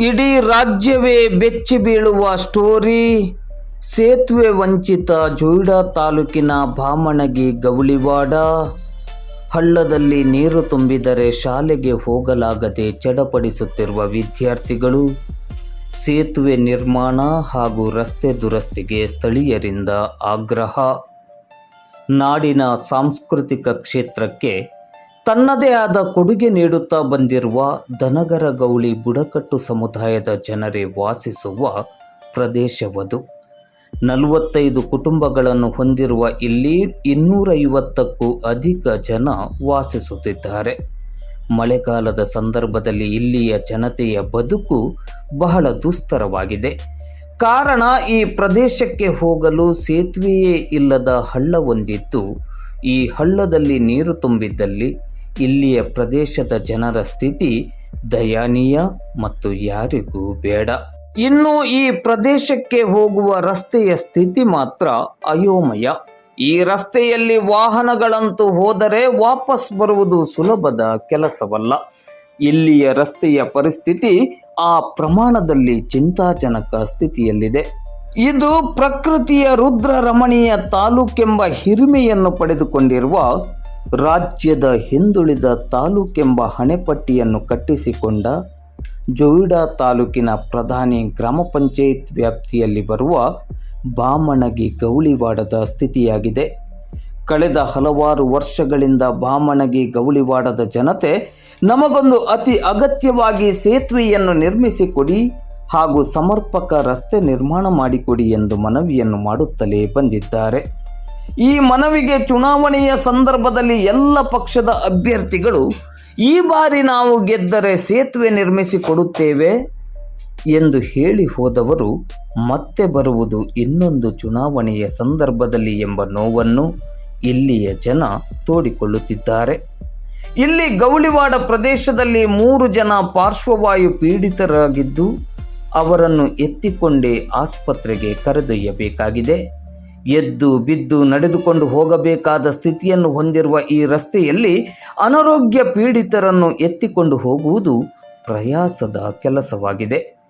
ಇಡೀ ರಾಜ್ಯವೇ ಬೆಚ್ಚಿ ಬೀಳುವ ಸ್ಟೋರಿ. ಸೇತುವೆ ವಂಚಿತ ಜೋಯಿಡಾ ತಾಲೂಕಿನ ಬಾಮಣಗಿ ಗೌಳಿವಾಡ. ಹಳ್ಳದಲ್ಲಿ ನೀರು ತುಂಬಿದರೆ ಶಾಲೆಗೆ ಹೋಗಲಾಗದೆ ಚಡಪಡಿಸುತ್ತಿರುವ ವಿದ್ಯಾರ್ಥಿಗಳು. ಸೇತುವೆ ನಿರ್ಮಾಣ ಹಾಗೂ ರಸ್ತೆ ದುರಸ್ತಿಗೆ ಸ್ಥಳೀಯರಿಂದ ಆಗ್ರಹ. ನಾಡಿನ ಸಾಂಸ್ಕೃತಿಕ ಕ್ಷೇತ್ರಕ್ಕೆ ತನ್ನದೇ ಆದ ಕೊಡುಗೆ ನೀಡುತ್ತಾ ಬಂದಿರುವ ದನಗರ ಗೌಳಿ ಬುಡಕಟ್ಟು ಸಮುದಾಯದ ಜನರೇ ವಾಸಿಸುವ ಪ್ರದೇಶವದು. ನಲವತ್ತೈದು ಕುಟುಂಬಗಳನ್ನು ಹೊಂದಿರುವ ಇಲ್ಲಿ ಇನ್ನೂರೈವತ್ತಕ್ಕೂ ಅಧಿಕ ಜನ ವಾಸಿಸುತ್ತಿದ್ದಾರೆ. ಮಳೆಗಾಲದ ಸಂದರ್ಭದಲ್ಲಿ ಇಲ್ಲಿಯ ಜನತೆಯ ಬದುಕು ಬಹಳ ದುಸ್ತರವಾಗಿದೆ. ಕಾರಣ ಈ ಪ್ರದೇಶಕ್ಕೆ ಹೋಗಲು ಸೇತುವೆಯೇ ಇಲ್ಲದ ಹಳ್ಳವೊಂದಿದ್ದು ಈ ಹಳ್ಳದಲ್ಲಿ ನೀರು ತುಂಬಿದ್ದಲ್ಲಿ ಇಲ್ಲಿಯ ಪ್ರದೇಶದ ಜನರ ಸ್ಥಿತಿ ದಯನೀಯ ಮತ್ತು ಯಾರಿಗೂ ಬೇಡ. ಇನ್ನು ಈ ಪ್ರದೇಶಕ್ಕೆ ಹೋಗುವ ರಸ್ತೆಯ ಸ್ಥಿತಿ ಮಾತ್ರ ಅಯೋಮಯ. ಈ ರಸ್ತೆಯಲ್ಲಿ ವಾಹನಗಳಂತೂ ಹೋದರೆ ವಾಪಸ್ ಬರುವುದು ಸುಲಭದ ಕೆಲಸವಲ್ಲ. ಇಲ್ಲಿಯ ರಸ್ತೆಯ ಪರಿಸ್ಥಿತಿ ಆ ಪ್ರಮಾಣದಲ್ಲಿ ಚಿಂತಾಜನಕ ಸ್ಥಿತಿಯಲ್ಲಿದೆ. ಇದು ಪ್ರಕೃತಿಯ ರುದ್ರ ರಮಣೀಯ ತಾಲೂಕೆಂಬ ಹಿರಿಮೆಯನ್ನು ಪಡೆದುಕೊಂಡಿರುವ ರಾಜ್ಯದ ಹಿಂದುಳಿದ ತಾಲೂಕೆಂಬ ಹಣೆಪಟ್ಟಿಯನ್ನು ಕಟ್ಟಿಸಿಕೊಂಡ ಜೋಯಿಡಾ ತಾಲೂಕಿನ ಪ್ರಧಾನಿ ಗ್ರಾಮ ಪಂಚಾಯತ್ ವ್ಯಾಪ್ತಿಯಲ್ಲಿ ಬರುವ ಬಾಮಣಗಿ ಗೌಳಿವಾಡದ ಸ್ಥಿತಿಯಾಗಿದೆ. ಕಳೆದ ಹಲವಾರು ವರ್ಷಗಳಿಂದ ಬಾಮಣಗಿ ಗೌಳಿವಾಡದ ಜನತೆ ನಮಗೊಂದು ಅತಿ ಅಗತ್ಯವಾಗಿ ಸೇತುವೆಯನ್ನು ನಿರ್ಮಿಸಿಕೊಡಿ ಹಾಗೂ ಸಮರ್ಪಕ ರಸ್ತೆ ನಿರ್ಮಾಣ ಮಾಡಿಕೊಡಿ ಎಂದು ಮನವಿಯನ್ನು ಮಾಡುತ್ತಲೇ ಬಂದಿದ್ದಾರೆ. ಈ ಮನವಿಗೆ ಚುನಾವಣೆಯ ಸಂದರ್ಭದಲ್ಲಿ ಎಲ್ಲ ಪಕ್ಷದ ಅಭ್ಯರ್ಥಿಗಳು ಈ ಬಾರಿ ನಾವು ಗೆದ್ದರೆ ಸೇತುವೆ ನಿರ್ಮಿಸಿಕೊಡುತ್ತೇವೆ ಎಂದು ಹೇಳಿ ಹೋದವರು ಮತ್ತೆ ಬರುವುದು ಇನ್ನೊಂದು ಚುನಾವಣೆಯ ಸಂದರ್ಭದಲ್ಲಿ ಎಂಬ ನೋವನ್ನು ಇಲ್ಲಿಯ ಜನ ತೋಡಿಕೊಳ್ಳುತ್ತಿದ್ದಾರೆ. ಇಲ್ಲಿ ಗೌಳಿವಾಡ ಪ್ರದೇಶದಲ್ಲಿ ಮೂರು ಜನ ಪಾರ್ಶ್ವವಾಯು ಪೀಡಿತರಾಗಿದ್ದು ಅವರನ್ನು ಎತ್ತಿಕೊಂಡೇ ಆಸ್ಪತ್ರೆಗೆ ಕರೆದೊಯ್ಯಬೇಕಾಗಿದೆ. ಎದ್ದು ಬಿದ್ದು ನಡೆದುಕೊಂಡು ಹೋಗಬೇಕಾದ ಸ್ಥಿತಿಯನ್ನು ಹೊಂದಿರುವ ಈ ರಸ್ತೆಯಲ್ಲಿ ಅನಾರೋಗ್ಯ ಪೀಡಿತರನ್ನು ಎತ್ತಿಕೊಂಡು ಹೋಗುವುದು ಪ್ರಯಾಸದ ಕೆಲಸವಾಗಿದೆ.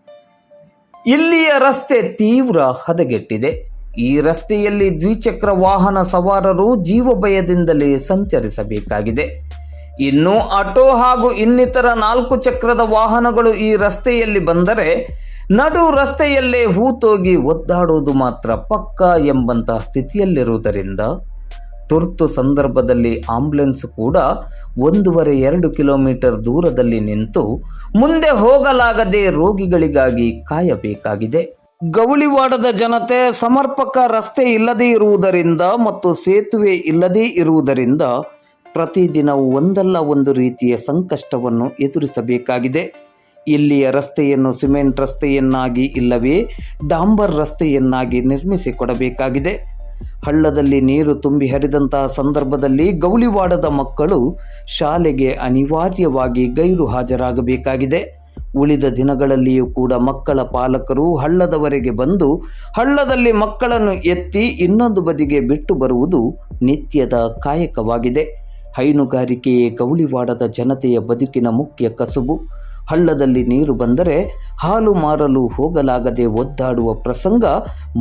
ಇಲ್ಲಿಯ ರಸ್ತೆ ತೀವ್ರ ಹದಗೆಟ್ಟಿದೆ. ಈ ರಸ್ತೆಯಲ್ಲಿ ದ್ವಿಚಕ್ರ ವಾಹನ ಸವಾರರು ಜೀವ ಭಯದಿಂದಲೇ ಸಂಚರಿಸಬೇಕಾಗಿದೆ. ಇನ್ನು ಆಟೋ ಹಾಗೂ ಇನ್ನಿತರ ನಾಲ್ಕು ಚಕ್ರದ ವಾಹನಗಳು ಈ ರಸ್ತೆಯಲ್ಲಿ ಬಂದರೆ ನಡು ರಸ್ತೆಯಲ್ಲೇ ಹೂತೋಗಿ ಒದ್ದಾಡುವುದು ಮಾತ್ರ ಪಕ್ಕ ಎಂಬಂತಹ ಸ್ಥಿತಿಯಲ್ಲಿರುವುದರಿಂದ ತುರ್ತು ಸಂದರ್ಭದಲ್ಲಿ ಆಂಬ್ಯುಲೆನ್ಸ್ ಕೂಡ ಒಂದೂವರೆ ಎರಡು ಕಿಲೋಮೀಟರ್ ದೂರದಲ್ಲಿ ನಿಂತು ಮುಂದೆ ಹೋಗಲಾಗದೆ ರೋಗಿಗಳಿಗಾಗಿ ಕಾಯಬೇಕಾಗಿದೆ. ಗೌಳಿವಾಡದ ಜನತೆ ಸಮರ್ಪಕ ರಸ್ತೆ ಇಲ್ಲದೇ ಇರುವುದರಿಂದ ಮತ್ತು ಸೇತುವೆ ಇಲ್ಲದೇ ಇರುವುದರಿಂದ ಪ್ರತಿದಿನವೂ ಒಂದಲ್ಲ ಒಂದು ರೀತಿಯ ಸಂಕಷ್ಟವನ್ನು ಎದುರಿಸಬೇಕಾಗಿದೆ. ಇಲ್ಲಿಯ ರಸ್ತೆಯನ್ನು, ಸಿಮೆಂಟ್ ರಸ್ತೆಯನ್ನಾಗಿ ಇಲ್ಲವೇ, ಡಾಂಬರ್ ರಸ್ತೆಯನ್ನಾಗಿ ನಿರ್ಮಿಸಿಕೊಡಬೇಕಾಗಿದೆ. ಹಳ್ಳದಲ್ಲಿ ನೀರು ತುಂಬಿ ಹರಿದಂತಹ ಸಂದರ್ಭದಲ್ಲಿ ಗೌಳಿವಾಡದ ಮಕ್ಕಳು ಶಾಲೆಗೆ ಅನಿವಾರ್ಯವಾಗಿ ಗೈರು ಹಾಜರಾಗಬೇಕಾಗಿದೆ. ಉಳಿದ ದಿನಗಳಲ್ಲಿಯೂ ಕೂಡ ಮಕ್ಕಳ ಪಾಲಕರು ಹಳ್ಳದವರೆಗೆ ಬಂದು ಹಳ್ಳದಲ್ಲಿ ಮಕ್ಕಳನ್ನು ಎತ್ತಿ ಇನ್ನೊಂದು ಬದಿಗೆ ಬಿಟ್ಟು ಬರುವುದು ನಿತ್ಯದ ಕಾಯಕವಾಗಿದೆ. ಹೈನುಗಾರಿಕೆಯೇ ಗೌಳಿವಾಡದ ಜನತೆಯ ಬದುಕಿನ ಮುಖ್ಯ ಕಸುಬು. ಹಳ್ಳದಲ್ಲಿ ನೀರು ಬಂದರೆ ಹಾಲು ಮಾರಲು ಹೋಗಲಾಗದೆ ಒದ್ದಾಡುವ ಪ್ರಸಂಗ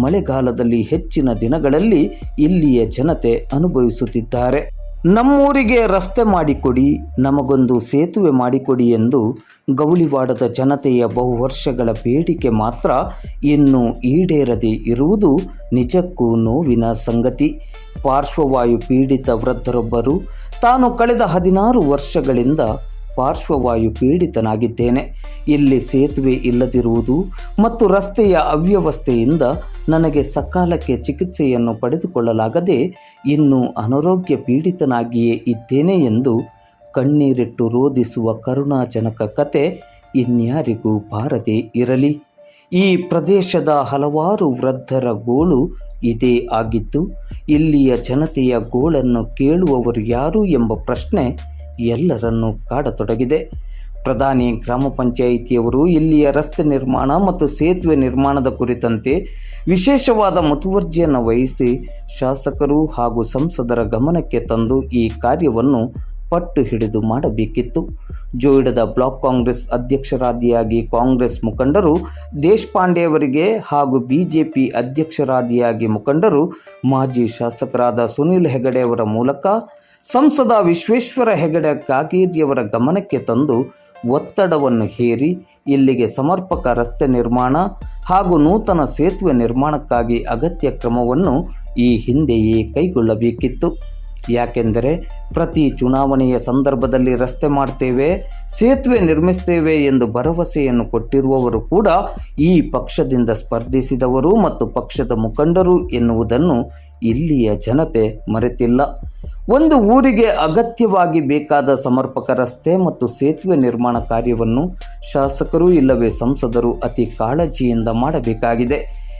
ಮಳೆಗಾಲದಲ್ಲಿ ಹೆಚ್ಚಿನ ದಿನಗಳಲ್ಲಿ ಇಲ್ಲಿಯ ಜನತೆ ಅನುಭವಿಸುತ್ತಿದ್ದಾರೆ. ನಮ್ಮೂರಿಗೆ ರಸ್ತೆ ಮಾಡಿಕೊಡಿ, ನಮಗೊಂದು ಸೇತುವೆ ಮಾಡಿಕೊಡಿ ಎಂದು ಗೌಳಿವಾಡದ ಜನತೆಯ ಬಹು ವರ್ಷಗಳ ಬೇಡಿಕೆ ಮಾತ್ರ ಇನ್ನೂ ಈಡೇರದೆ ಇರುವುದು ನಿಜಕ್ಕೂ ನೋವಿನ ಸಂಗತಿ. ಪಾರ್ಶ್ವವಾಯು ಪೀಡಿತ ವೃದ್ಧರೊಬ್ಬರು ತಾನು ಕಳೆದ ಹದಿನಾರು ವರ್ಷಗಳಿಂದ ಪಾರ್ಶ್ವವಾಯು ಪೀಡಿತನಾಗಿದ್ದೇನೆ. ಇಲ್ಲಿ ಸೇತುವೆ ಇಲ್ಲದಿರುವುದು ಮತ್ತು ರಸ್ತೆಯ ಅವ್ಯವಸ್ಥೆಯಿಂದ ನನಗೆ ಸಕಾಲಕ್ಕೆ ಚಿಕಿತ್ಸೆಯನ್ನು ಪಡೆದುಕೊಳ್ಳಲಾಗದೆ ಇನ್ನೂ ಅನಾರೋಗ್ಯ ಪೀಡಿತನಾಗಿಯೇ ಇದ್ದೇನೆ ಎಂದು ಕಣ್ಣೀರಿಟ್ಟು ರೋಧಿಸುವ ಕರುಣಾಜನಕ ಕತೆ ಇನ್ಯಾರಿಗೂ ಬಾರದೆ ಇರಲಿ. ಈ ಪ್ರದೇಶದ ಹಲವಾರು ವೃದ್ಧರ ಗೋಳು ಇದೇ ಆಗಿದ್ದು ಇಲ್ಲಿಯ ಜನತೆಯ ಗೋಳನ್ನು ಕೇಳುವವರು ಯಾರು ಎಂಬ ಪ್ರಶ್ನೆ ಎಲ್ಲರನ್ನೂ ಕಾಡತೊಡಗಿದೆ. ಪ್ರಧಾನಿ ಗ್ರಾಮ ಪಂಚಾಯಿತಿಯವರು ಇಲ್ಲಿಯ ರಸ್ತೆ ನಿರ್ಮಾಣ ಮತ್ತು ಸೇತುವೆ ನಿರ್ಮಾಣದ ಕುರಿತಂತೆ ವಿಶೇಷವಾದ ಮುತುವರ್ಜಿಯನ್ನು ವಹಿಸಿ ಶಾಸಕರು ಹಾಗೂ ಸಂಸದರ ಗಮನಕ್ಕೆ ತಂದು ಈ ಕಾರ್ಯವನ್ನು ಪಟ್ಟು ಹಿಡಿದು ಮಾಡಬೇಕಿತ್ತು. ಜೋಯಿಡದ ಬ್ಲಾಕ್ ಕಾಂಗ್ರೆಸ್ ಅಧ್ಯಕ್ಷರಾದಿಯಾಗಿ ಕಾಂಗ್ರೆಸ್ ಮುಖಂಡರು ದೇಶಪಾಂಡೆಯವರಿಗೆ ಹಾಗೂ ಬಿಜೆಪಿ ಅಧ್ಯಕ್ಷರಾದಿಯಾಗಿ ಮುಖಂಡರು ಮಾಜಿ ಶಾಸಕರಾದ ಸುನೀಲ್ ಹೆಗಡೆ ಅವರ ಮೂಲಕ ಸಂಸದ ವಿಶ್ವೇಶ್ವರ ಹೆಗಡೆ ಕಾಗೇರಿಯವರ ಗಮನಕ್ಕೆ ತಂದು ಒತ್ತಡವನ್ನು ಹೇರಿ ಇಲ್ಲಿಗೆ ಸಮರ್ಪಕ ರಸ್ತೆ ನಿರ್ಮಾಣ ಹಾಗೂ ನೂತನ ಸೇತುವೆ ನಿರ್ಮಾಣಕ್ಕಾಗಿ ಅಗತ್ಯ ಕ್ರಮವನ್ನು ಈ ಹಿಂದೆಯೇ ಕೈಗೊಳ್ಳಬೇಕಿತ್ತು. ಯಾಕೆಂದರೆ ಪ್ರತಿ ಚುನಾವಣೆಯ ಸಂದರ್ಭದಲ್ಲಿ ರಸ್ತೆ ಮಾಡ್ತೇವೆ, ಸೇತುವೆ ನಿರ್ಮಿಸ್ತೇವೆ ಎಂದು ಭರವಸೆಯನ್ನು ಕೊಟ್ಟಿರುವವರು ಕೂಡ ಈ ಪಕ್ಷದಿಂದ ಸ್ಪರ್ಧಿಸಿದವರು ಮತ್ತು ಪಕ್ಷದ ಮುಖಂಡರು ಎನ್ನುವುದನ್ನು ಇಲ್ಲಿಯ ಜನತೆ ಮರೆತಿಲ್ಲ. ಒಂದು ಊರಿಗೆ ಅಗತ್ಯವಾಗಿ ಬೇಕಾದ ಸಮರ್ಪಕ ರಸ್ತೆ ಮತ್ತು ಸೇತುವೆ ನಿರ್ಮಾಣ ಕಾರ್ಯವನ್ನು ಶಾಸಕರು ಇಲ್ಲವೇ ಸಂಸದರು ಅತಿ ಕಾಳಜಿಯಿಂದ ಮಾಡಬೇಕಾಗಿದೆ.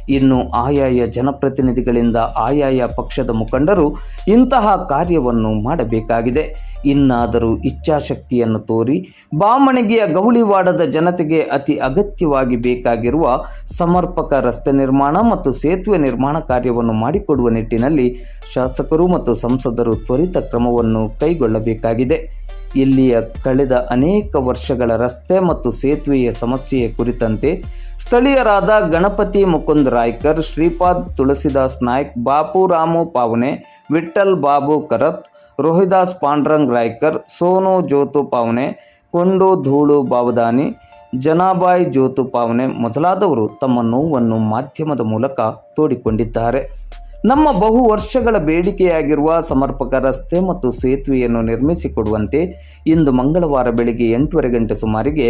ಇನ್ನು ಆಯಾಯ ಜನಪ್ರತಿನಿಧಿಗಳಿಂದ ಆಯಾಯ ಪಕ್ಷದ ಮುಖಂಡರು ಇಂತಹ ಕಾರ್ಯವನ್ನು ಮಾಡಬೇಕಾಗಿದೆ. ಇನ್ನಾದರೂ ಇಚ್ಛಾಶಕ್ತಿಯನ್ನು ತೋರಿ ಬಾಮಣಿಗೆಯ ಗೌಳಿವಾಡದ ಜನತೆಗೆ ಅತಿ ಅಗತ್ಯವಾಗಿ ಬೇಕಾಗಿರುವ ಸಮರ್ಪಕ ರಸ್ತೆ ನಿರ್ಮಾಣ ಮತ್ತು ಸೇತುವೆ ನಿರ್ಮಾಣ ಕಾರ್ಯವನ್ನು ಮಾಡಿಕೊಡುವ ನಿಟ್ಟಿನಲ್ಲಿ ಶಾಸಕರು ಮತ್ತು ಸಂಸದರು ತ್ವರಿತ ಕ್ರಮವನ್ನು ಕೈಗೊಳ್ಳಬೇಕಾಗಿದೆ. ಇಲ್ಲಿಯ ಕಳೆದ ಅನೇಕ ವರ್ಷಗಳ ರಸ್ತೆ ಮತ್ತು ಸೇತುವೆಯ ಸಮಸ್ಯೆಯ ಕುರಿತಂತೆ ಸ್ಥಳೀಯರಾದ ಗಣಪತಿ ಮುಕುಂದ್ ರಾಯ್ಕರ್, ಶ್ರೀಪಾದ್ ತುಳಸಿದಾಸ್ ನಾಯ್ಕ್, ಬಾಪು ರಾಮು ಪಾವನೆ ವಿಠಲ್ ಬಾಬು ಕರತ್, ರೋಹಿದಾಸ್ ಪಾಂಡ್ರಂಗ್ ರಾಯ್ಕರ್, ಸೋನು ಜ್ಯೋತು ಪಾವನೆ, ಕೊಂಡು ಧೂಳು ಬಾವದಾನಿ, ಜನಾಬಾಯ್ ಜ್ಯೋತು ಪಾವನೆ ಮೊದಲಾದವರು ತಮ್ಮ ನೋವನ್ನು ಮಾಧ್ಯಮದ ಮೂಲಕ ತೋಡಿಕೊಂಡಿದ್ದಾರೆ. ನಮ್ಮ ಬಹು ವರ್ಷಗಳ ಬೇಡಿಕೆಯಾಗಿರುವ ಸಮರ್ಪಕ ರಸ್ತೆ ಮತ್ತು ಸೇತುವೆಯನ್ನು ನಿರ್ಮಿಸಿಕೊಡುವಂತೆ ಇಂದು ಮಂಗಳವಾರ ಬೆಳಗ್ಗೆ ಎಂಟೂವರೆ ಗಂಟೆ ಸುಮಾರಿಗೆ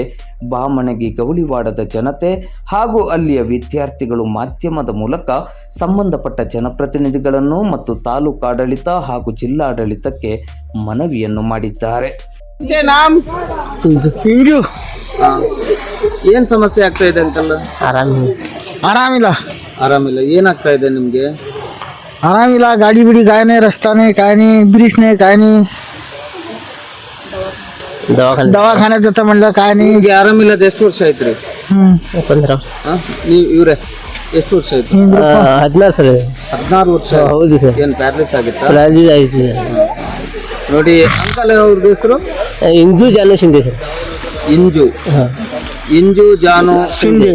ಬಾಮಣಗಿ ಗೌಳಿವಾಡದ ಜನತೆ ಹಾಗೂ ಅಲ್ಲಿಯ ವಿದ್ಯಾರ್ಥಿಗಳು ಮಾಧ್ಯಮದ ಮೂಲಕ ಸಂಬಂಧಪಟ್ಟ ಜನಪ್ರತಿನಿಧಿಗಳನ್ನು ಮತ್ತು ತಾಲೂಕಾಡಳಿತ ಹಾಗೂ ಜಿಲ್ಲಾಡಳಿತಕ್ಕೆ ಮನವಿಯನ್ನು ಮಾಡಿದ್ದಾರೆ. ಏನ್ ಏನು ಸಮಸ್ಯೆ ಆಗ್ತಾ ಇದೆ ಅಂತಲ್ಲ? ಆರಾಮ ಆರಾಮಿಲ್ಲ. ಆರಾಮಿಲ್ಲ. ಏನಾಗ್ತಾ ಇದೆ ನಿಮಗೆ? आरामीला गाडी बिडी काय नाही रस्ता नाही काय नाही ब्रिज नाही काय नाही दवाखान्यात जातं म्हणलं काय नाही ನಿಮಗೆ ಆರಾಮಿಲ್ಲದ ಎಷ್ಟು ವರ್ಷ ಆಯ್ತ್ರಿ हम्म. पंधरा ನೀವು ಇವ್ರೆ ಎಷ್ಟು ವರ್ಷ ಆಯ್ತು ಹದಿನಾರು ಸರ್ ಹದಿನಾರು ವರ್ಷ ಹೌದು ಸರ್ ಏನು ಪ್ಯಾರಲಿಸ್ ಆಗಿತ್ತಾ ಪ್ರಾಜಿ ಆಯ್ತು ನೋಡಿ ಅಂಕಲ್ ಅವ್ರದ್ದು ಹೆಸರು ಇಂಜು ಜಾನು ಶಿಂದೆ ಸರ್ ಇಂಜು. ಇಂಜು ಜಾನು ಶಿಂದೆ.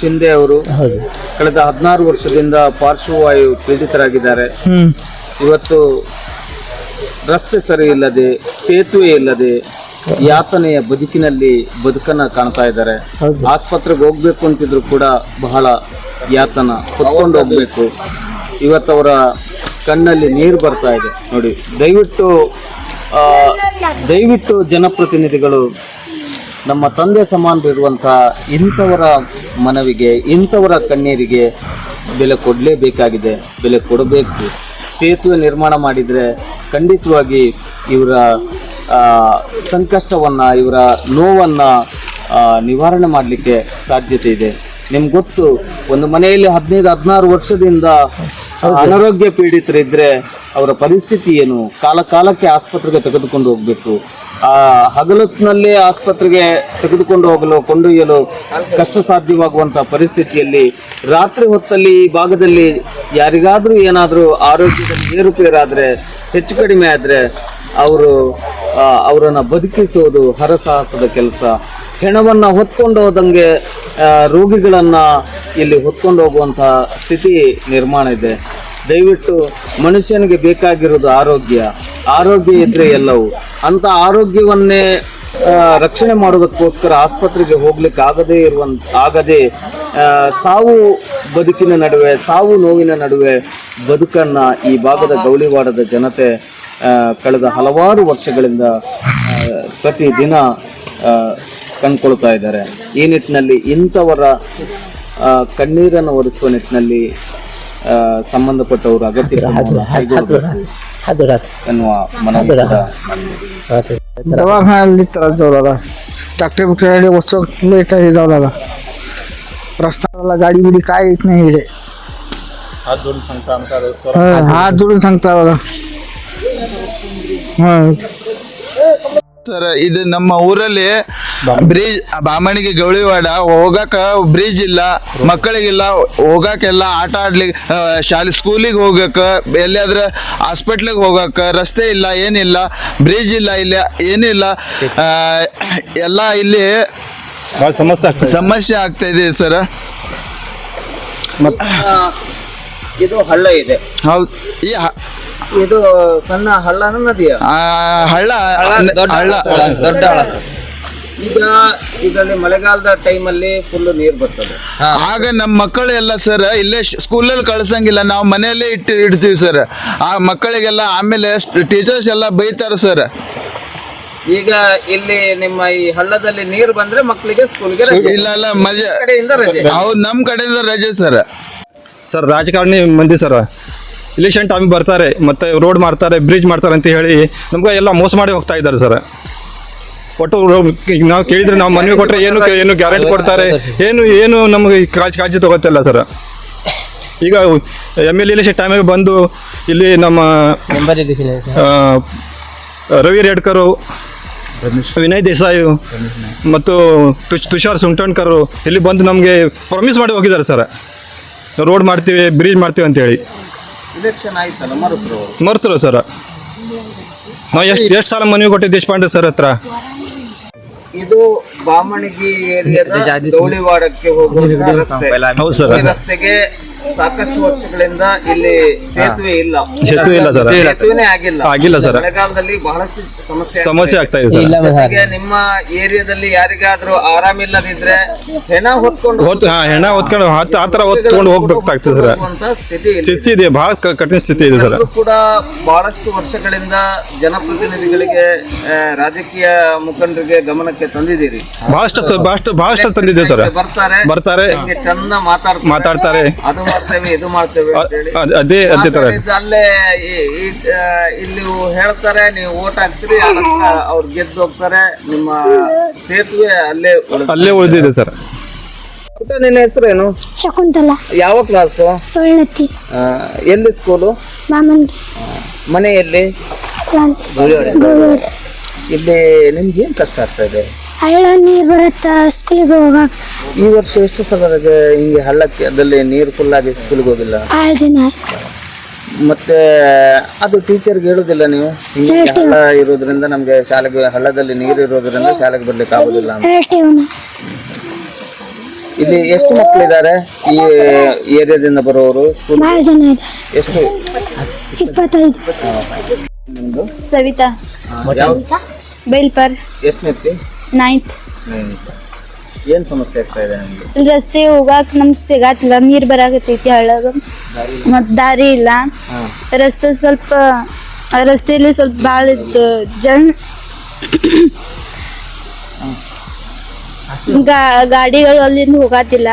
ಶಿಂದೆ ಅವರು ಕಳೆದ ಹದಿನಾರು ವರ್ಷದಿಂದ ಪಾರ್ಶ್ವವಾಯು ಪೀಡಿತರಾಗಿದ್ದಾರೆ. ಇವತ್ತು ರಸ್ತೆ ಸರಿ ಇಲ್ಲದೆ ಸೇತುವೆ ಇಲ್ಲದೆ ಯಾತನೆಯ ಬದುಕಿನಲ್ಲಿ ಬದುಕನ್ನ ಕಾಣ್ತಾ ಇದ್ದಾರೆ. ಆಸ್ಪತ್ರೆಗೆ ಹೋಗ್ಬೇಕು ಅಂತಿದ್ರು ಕೂಡ ಬಹಳ ಯಾತನ. ಹೊತ್ಕೊಂಡು ಹೋಗ್ಬೇಕು. ಇವತ್ತವರ ಕಣ್ಣಲ್ಲಿ ನೀರು ಬರ್ತಾ ಇದೆ. ನೋಡಿ ದಯವಿಟ್ಟು ದಯವಿಟ್ಟು ಜನಪ್ರತಿನಿಧಿಗಳು ನಮ್ಮ ತಂದೆ ಸಮಾನರಿರುವಂಥ ಇಂಥವರ ಮನವಿಗೆ ಇಂಥವರ ಕಣ್ಣೀರಿಗೆ ಬೆಲೆ ಕೊಡಲೇಬೇಕಾಗಿದೆ ಬೆಲೆ ಕೊಡಬೇಕು. ಸೇತುವೆ ನಿರ್ಮಾಣ ಮಾಡಿದರೆ ಖಂಡಿತವಾಗಿ ಇವರ ಸಂಕಷ್ಟವನ್ನು ಇವರ ನೋವನ್ನು ನಿವಾರಣೆ ಮಾಡಲಿಕ್ಕೆ ಸಾಧ್ಯತೆ ಇದೆ. ನಿಮ್ಗೆ ಗೊತ್ತು ಒಂದು ಮನೆಯಲ್ಲಿ ಹದಿನೈದು ಹದಿನಾರು ವರ್ಷದಿಂದ ಅನಾರೋಗ್ಯ ಪೀಡಿತರಿದ್ದರೆ ಅವರ ಪರಿಸ್ಥಿತಿ ಏನು? ಕಾಲ ಕಾಲಕ್ಕೆ ಆಸ್ಪತ್ರೆಗೆ ತೆಗೆದುಕೊಂಡು ಹೋಗಬೇಕು. ಆ ಹಗಲೊತ್ತಿನಲ್ಲೇ ಆಸ್ಪತ್ರೆಗೆ ತೆಗೆದುಕೊಂಡು ಹೋಗಲು, ಕೊಂಡೊಯ್ಯಲು ಕಷ್ಟ ಸಾಧ್ಯವಾಗುವಂತಹ ಪರಿಸ್ಥಿತಿಯಲ್ಲಿ ರಾತ್ರಿ ಹೊತ್ತಲ್ಲಿ ಈ ಭಾಗದಲ್ಲಿ ಯಾರಿಗಾದರೂ ಏನಾದರೂ ಆರೋಗ್ಯದಲ್ಲಿ ಏರುಪೇರಾದರೆ, ಹೆಚ್ಚು ಕಡಿಮೆ ಆದ್ರೆ ಅವರು ಅವರನ್ನು ಬದುಕಿಸುವುದು ಹರಸಾಹಸದ ಕೆಲಸ. ಹೆಣವನ್ನು ಹೊತ್ಕೊಂಡು ಹೋದಂಗೆ ರೋಗಿಗಳನ್ನ ಇಲ್ಲಿ ಹೊತ್ಕೊಂಡು ಹೋಗುವಂತಹ ಸ್ಥಿತಿ ನಿರ್ಮಾಣ ಇದೆ. ದಯವಿಟ್ಟು ಮನುಷ್ಯನಿಗೆ ಬೇಕಾಗಿರೋದು ಆರೋಗ್ಯ. ಆರೋಗ್ಯ ಇದ್ರೆ ಎಲ್ಲವೂ. ಅಂತ ಆರೋಗ್ಯವನ್ನೇ ರಕ್ಷಣೆ ಮಾಡೋದಕ್ಕೋಸ್ಕರ ಆಸ್ಪತ್ರೆಗೆ ಹೋಗ್ಲಿಕ್ಕೆ ಆಗದೇ ಇರುವಂತ ಆಗದೆ ಸಾವು ಬದುಕಿನ ನಡುವೆ, ಸಾವು ನೋವಿನ ನಡುವೆ ಬದುಕನ್ನ ಈ ಭಾಗದ ಗೌಳಿವಾಡದ ಜನತೆ ಕಳೆದ ಹಲವಾರು ವರ್ಷಗಳಿಂದ ಪ್ರತಿ ಪ್ರತಿದಿನ ಕಂಡುಕೊಳ್ತಾ ಇದ್ದಾರೆ. ಈ ನಿಟ್ಟಿನಲ್ಲಿ ಇಂಥವರ ಕಣ್ಣೀರನ್ನು ಒರೆಸುವ ನಿಟ್ಟಿನಲ್ಲಿ ಸಂಬಂಧಪಟ್ಟವರು ಅಗತ್ಯ ಕ್ರಮವನ್ನು ಕೈಗೊಳ್ಳಬೇಕು ಅದು ರಾತ್ ಎನ್ನುವ ಮನವಿ ಕೂಡ रात्री दवाखान्याला त्रास जाऊ लागला डॉक्टर बिक्टर वस्तू येतं हे जाऊ लागला रस्त्याला गाडी बिडी काय येत नाही इकडे हात जोडून सांगता बघा हा ಸರ್ ಇದು ನಮ್ಮ ಊರಲ್ಲಿ ಬ್ರಿಡ್ಜ್ ಬಾಮಣಿಗೆ ಗೌಳಿವಾಡ ಹೋಗಕ ಬ್ರಿಡ್ಜ್ ಇಲ್ಲ ಮಕ್ಕಳಿಗೆಲ್ಲ ಹೋಗಾಕೆಲ್ಲ ಆಟ ಆಡ್ಲಿಕ್ಕೆ ಶಾಲೆ ಸ್ಕೂಲಿಗೆ ಹೋಗಕ್ಕ ಎಲ್ಲಿಯಾದ್ರೆ ಹಾಸ್ಪಿಟ್ಲಿಗೆ ಹೋಗಕ್ಕ ರಸ್ತೆ ಇಲ್ಲ ಏನಿಲ್ಲ ಬ್ರಿಡ್ಜ್ ಇಲ್ಲ ಇಲ್ಲ ಏನಿಲ್ಲ ಎಲ್ಲ ಇಲ್ಲಿ ಸಮಸ್ಯೆ ಆಗ್ತದೆ. ಸಮಸ್ಯೆ ಆಗ್ತಾ ಇದೆ ಸರ್. ಇದು ಹಳ್ಳ ಇದೆ. ಹೌದು ಈ ಇದು ಸಣ್ಣ ಹಳ್ಳನ ನದಿಯ. ಆ, ಹಳ್ಳ ಹಳ್ಳ ದೊಡ್ಡ ಹಳ್ಳ ಈಗ ಇದರಲ್ಲಿ ಮಳೆಗಾಲದ ಟೈಮಲ್ಲಿ ಫುಲ್ ನೀರು ಬರ್ತದೆ. ಆಗ ನಮ್ಮ ಮಕ್ಕಳೆಲ್ಲ ಸರ್ ಇಲ್ಲೇ ಸ್ಕೂಲಲ್ಲಿ ಕಳ್ಸಂಗಿಲ್ಲ ನಾವು ಮನೆಯಲ್ಲೇ ಇಟ್ಟು ಇಡ್ತೀವಿ ಸರ್. ಆ ಮಕ್ಕಳಿಗೆಲ್ಲ ಆಮೇಲೆ ಟೀಚರ್ಸ್ ಎಲ್ಲ ಬೈತಾರ ಸರ್. ಈಗ ಇಲ್ಲಿ ನಿಮ್ಮ ಈ ಹಳ್ಳದಲ್ಲಿ ನೀರು ಬಂದ್ರೆ ಮಕ್ಕಳಿಗೆ ಸ್ಕೂಲ್ಗೆ ಇಲ್ಲ ಇಲ್ಲ ಮಜಾ ಕಡೆಯಿಂದ ರಜೆ. ಹೌದು ನಮ್ಮ ಕಡೆಯಿಂದ ರಜೆ ಸರ್. ಸರ್ ರಾಜಕಾರಣಿ ಮಂದಿ ಸರ್. ಇಲೆಕ್ಷನ್ ಟೈಮಿಗೆ ಬರ್ತಾರೆ ಮತ್ತೆ ರೋಡ್ ಮಾಡ್ತಾರೆ ಬ್ರಿಡ್ಜ್ ಮಾಡ್ತಾರೆ ಅಂತ ಹೇಳಿ ನಮ್ಗೆ ಎಲ್ಲ ಮೋಸ ಮಾಡಿ ಹೋಗ್ತಾ ಇದ್ದಾರೆ ಸರ್. ಒಟ್ಟು ಈಗ ನಾವು ಕೇಳಿದ್ರೆ ನಾವು ಮನವಿ ಕೊಟ್ಟರೆ ಏನು ಏನು ಗ್ಯಾರಂಟಿ ಕೊಡ್ತಾರೆ? ಏನು ಏನು ನಮಗೆ ಕಾಳಜಿ ಕಾಳಜಿ ತಗೋತಿಲ್ಲ ಸರ್. ಈಗ ಎಂ ಎಲ್ ಇಲೆಕ್ಷನ್ ಟೈಮಿಗೆ ಬಂದು ಇಲ್ಲಿ ನಮ್ಮ ಎಲೆಕ್ಷನ್ ರವಿ ರೇಡ್ಕರು ವಿನಯ್ ದೇಸಾಯಿ ಮತ್ತು ತುಷ್ ತುಷಾರ್ ಸುಂಟಣ್ಕರ್ ಇಲ್ಲಿ ಬಂದು ನಮಗೆ ಪ್ರಾಮಿಸ್ ಮಾಡಿ ಹೋಗಿದ್ದಾರೆ ಸರ್. ರೋಡ್ ಮಾಡ್ತೀವಿ ಬ್ರಿಡ್ಜ್ ಮಾಡ್ತೀವಿ ಅಂತೇಳಿ ಇಲೆಕ್ಷನ್ ಆಯ್ತಲ್ಲ ಮರುತ್ರು? ಮರ್ತರು ಸರ್. ನಾವು ಎಷ್ಟು ಎಷ್ಟು ಸಾಲ ಮನವಿ ಕೊಟ್ಟಿದ್ದು ದೇಶಪಾಂಡೆ ಸರ್ ಹತ್ರ? ಇದು ಬಾಮಣಿಗಿ ಏರಿಯಾದ ಗೌಳಿವಾಡಕ್ಕೆ ಹೋಗುವ ರಸ್ತೆ. ಹೌದು ಸರ್. ಈ ರಸ್ತೆಗೆ ಸಾಕಷ್ಟು ವರ್ಷಗಳಿಂದ ಇಲ್ಲಿ ಸೇತುವೆ ಇಲ್ಲ. ಸೇತುವೆ ಇಲ್ಲ ಸರ್. ಸೇತುವೆನೇ ಆಗಿಲ್ಲ. ಆಗಿಲ್ಲ ಸರ್. ಮಳೆಗಾಲದಲ್ಲಿ ಬಹಳಷ್ಟು ಸಮಸ್ಯೆ ಸಮಸ್ಯೆ ಆಗ್ತಾ ಇದೆ ಸರ್. ಜೊತೆಗೆ ನಿಮ್ಮ ಏರಿಯಾದಲ್ಲಿ ಯಾರಿಗಾದ್ರೂ ಆರಾಮಿಲ್ಲದಿದ್ರೆ ಹೆಣ ಹೊತ್ಕೊಂಡು ಹೊತ್ತು ಹಾ ಹೆಣ ಹೊತ್ಕೊಂಡು ಆ ತರ ಹೊತ್ಕೊಂಡು ಹೋಗ್ಬೇಕಾಗ್ತದೆ ಸರ್. ಹೋಗುವಂತ ಸ್ಥಿತಿ ಇಲ್ಲಿ. ಸ್ಥಿತಿ ಇದೆ. ಬಹಳ ಕಠಿಣ ಸ್ಥಿತಿ ಇದೆ ಸರ್. ಎಲ್ಲರೂ ಕೂಡ ಬಹಳಷ್ಟು ವರ್ಷಗಳಿಂದ ಜನಪ್ರತಿನಿಧಿಗಳಿಗೆ ಆ, ರಾಜಕೀಯ ಮುಖಂಡರಿಗೆ ಗಮನಕ್ಕೆ ತಂದಿದ್ದೀರಿ. ಬಹಳಷ್ಟು ಬಹಳಷ್ಟು ಬಹಳಷ್ಟು ತಂದಿದ್ದೀವಿ ಸರ್. ಬರ್ತಾರೆ. ಬರ್ತಾರೆ. ನಿಮ್ಗೆ ಚಂದ ಮಾತಾಡ್ತಾರೆ. ಮಾತಾಡ್ತಾರೆ. ಅದು ಮಾಡ್ತೇವೆ ಇದು ಮಾಡ್ತೇವೆ ಅಂತೇಳಿ. ಅದೇ ಅದೇ ತರ ಅಲ್ಲೇ ಇಲ್ಲಿ ಹೇಳ್ತಾರೆ ನೀವು ಓಟ್ ಹಾಕ್ತೀರಿ ಅವ್ರು ಗೆದ್ದು ಹೋಗ್ತಾರೆ. ನಿಮ್ಮ ಸೇತುವೆ ಅಲ್ಲೇ ಅಲ್ಲೇ ಉಳಿದಿದೆ ಸರ್. ಪುಟ್ಟ, ನಿನ್ನ ಹೆಸರೇನು? ಶಕುಂತಲ. ಯಾವ ಕ್ಲಾಸ್ ಒಳ್ಳತಿ ಎಲ್ಲಿ ಸ್ಕೂಲು ಮಾಮನ್ಗಿ ಮನೆಯಲ್ಲಿ? ಇಲ್ಲಿ ನಿಮ್ಗೆ ಏನ್ ಕಷ್ಟ ಆಗ್ತಾ ಇದೆ? ಹಳ್ಳ ನೀರು ಬರುತ್ತಾ ಸ್ಕೂಲಿಗೆ ಹೋಗಾಕ ಈ ವರ್ಷ ಎಷ್ಟು ಸಲ ರಜೆ ಹಿಂಗೆ ಹಳ್ಳಕ್ಕೆ ಅದಲ್ಲಿ ನೀರು ಫುಲ್ ಆಗಿ ಸ್ಕೂಲ್ಗೆ ಹೋಗಿಲ್ಲ? ಆರು ದಿನ ಆಯ್ತು ಮತ್ತೆ ಅದು ಟೀಚರ್ಗೆ ಹೇಳುದಿಲ್ಲ ನೀವು? ಹಿಂಗೆ ಹಳ್ಳ ಇರೋದ್ರಿಂದ ನಮ್ಗೆ ಶಾಲೆಗೆ ಹಳ್ಳದಲ್ಲಿ ನೀರು ಇರೋದ್ರಿಂದ ಶಾಲೆಗೆ ಬರ್ಲಿಕ್ಕೆ ಆಗೋದಿಲ್ಲ ಅಂತ. ಹೇಳ್ತೀವಿ ನಾವು ಇಲ್ಲಿ ಎಷ್ಟು ಮಕ್ಕಳಿದ್ದಾರೆ ಈ ಏರಿಯಾದಿಂದ ಬರೋರು? ಸ್ಕೂಲ್ ಭಾಳ ಜನ ಇದ್ದಾರೆ. ಎಷ್ಟು? ಇಪ್ಪತ್ತೈದು. ನಿಮ್ದು? ಸವಿತಾ. ಯಾವ ಬೇಲ್ಪರ್. ಎಷ್ಟು ನೆತ್ತಿ? ನೈನ್ತ್ ಏನು ಸಮಸ್ಯೆ ಆಗ್ತಾ ಇದೆ ನಿಮ್ಗೆ? ರಸ್ತೆ ಹೋಗಾಕ ನಮ್ಗೆ ಸಿಗಾತಿಲ್ಲ ನೀರ್ ಬರಾಕತ್ತೈತಿ ಹಳ್ಳಾಗ ಮತ್ ದಾರಿ ಇಲ್ಲ. ರಸ್ತೆ ಸ್ವಲ್ಪ ರಸ್ತೆಯಲ್ಲಿ ಸ್ವಲ್ಪ ಭಾಳ ಇತ್ತು ಜನ್. ಗಾಡಿಗಳು ಅಲ್ಲಿಂದ ಹೋಗಾತಿಲ್ಲ.